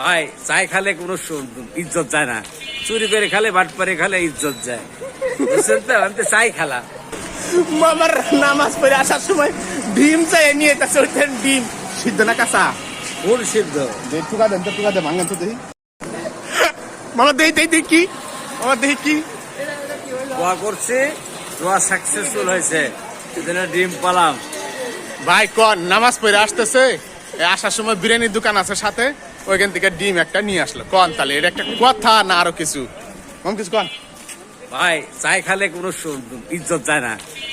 ভাই চাই খালে কোনো ইজ্জত যায় না। চুরি করে খালে বাটপারে খালে ইজ্জত যায়। বুঝছেন তো? আমি তো চাই খালা। মামার নামাজ পড়ে আসার সময় ডিম চাই নিয়ে তাছে ওইখানে ডিম। সিদ্ধ না কাঁচা? ফুল সিদ্ধ? টুকা দেন তো টুকা দে ভাঙেন তো দেখি। মামা দেই দেই দেই কি? মামা দেখি কি? দোয়া করছি দোয়া সাকসেসফুল হয়েছে। ডিম পালাম। ভাই কন নামাজ পড়ে আসতেছে। আসার সময় বিরিয়ানির দোকান আছে সাথে। ওইখান থেকে ডিম একটা নিয়ে আসলো। কন তাহলে এটা একটা কথা না আরও কিছু? কম কিছু কন। ভাই চাই খালে কোনো ইজ্জত যায় না।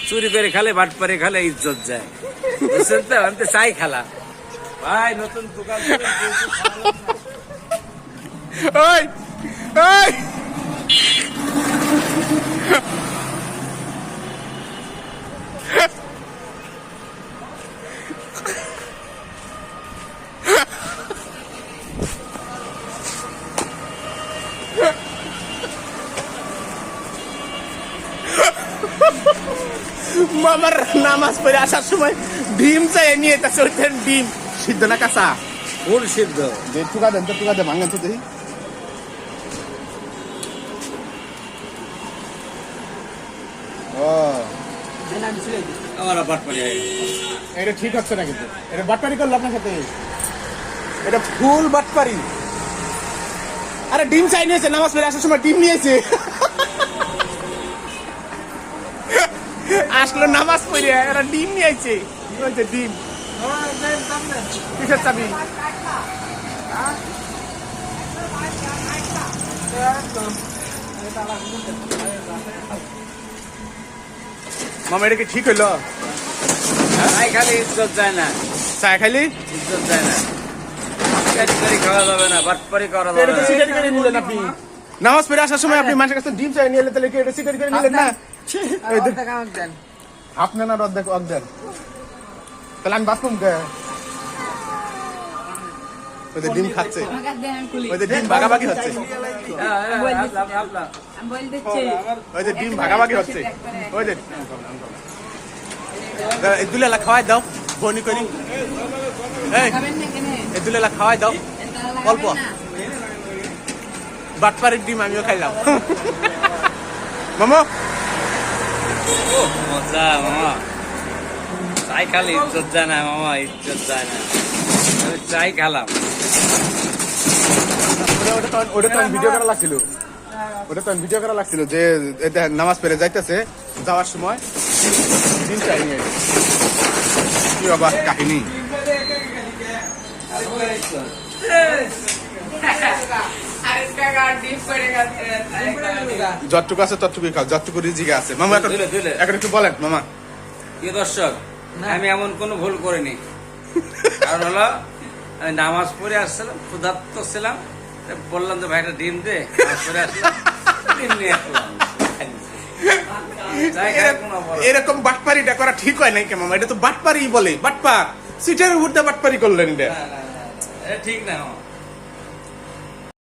চুরি করে খালে বাটপারে খালে ইজ্জত যায়। বুঝছেন তো? আমি চাই খালা। ভাই নতুন দোকান ওই ওই! মামার নামাজ পড়ে আসার সময় ডিম চাই নিয়ে তাছে ওইখানে ডিম সিদ্ধ না কাঁচা? ফুল সিদ্ধ? দে টুকা দেন তো টুকা দে ভাঙেন তো দেখি। ও। আমার বাটপারে এটা ঠিক হচ্ছে না কিন্তু। এটা বাটপারি করল আপনার সাথে? এটা ফুল বাটপারি। আরে ডিম চাই নিয়েছে নামাজ পড়ে আসার সময় ডিম নিয়েছে। আসলো নামাজ পড়ে এরা ডিম নিয়েছে। বলছে ডিম? কিসের চাবি? মামা এটা কি ঠিক হইল? চাই খালে ইজ্জত যায় না। চা খাইলি ইজ্জত যায় না। খাওয়া যাবে না বাটপারি করা যাবে না। নামাজ পড়ে আসার সময় আপনি মানুষের কাছে ডিম চাই নিয়ে এলেন, তাহলে কি এটা করে নিলেন? না। অর্ধেক তাহলে আমি বাথরুম ডিম খাচ্ছে। ডিম ভাগাভাগি হচ্ছে। হ্যাঁ, হ্যাঁ, ডিম ভাগাভাগি দুলেলা খাওয়াই দাও বনি করি। এই এই দুলেলা খাওয়াই দাও। অল্প। বাটপাড়ির ডিম আমিও খাইলাম। মামা? মজা মামা। চাই খালে ইজ্জত যায় না মামা ইজ্জত যায় না। আমি চাই খালাম। ওটা ওটা তো ওটা তো ভিডিও করা লাগছিল। ওটা তো ভিডিও করা লাগছিল যে এটা নামাজ পড়ে যাইতেছে যাওয়ার সময় দিন চাই নিয়ে কি বাবা কাহিনী? যতটুকু আছে ততটুকুই খাও যতটুকু রিজিকে আছে। মামা এখন একটু বলেন মামা। কি দর্শক আমি এমন কোনো ভুল করিনি। কারণ হলো আমি নামাজ পড়ে আসছিলাম ক্ষুধার্ত ছিলাম বললাম যে ভাইটা ডিম দে। নামাজ পড়ে আসলাম। ডিম নিয়ে আসলাম। এরকম বাটপারিটা করা ঠিক হয় নাই কে মামা? এটা তো বাটপারি বলে বাটপার। সিটের উপর দিয়ে বাটপারি করলেন এটা। ঠিক না।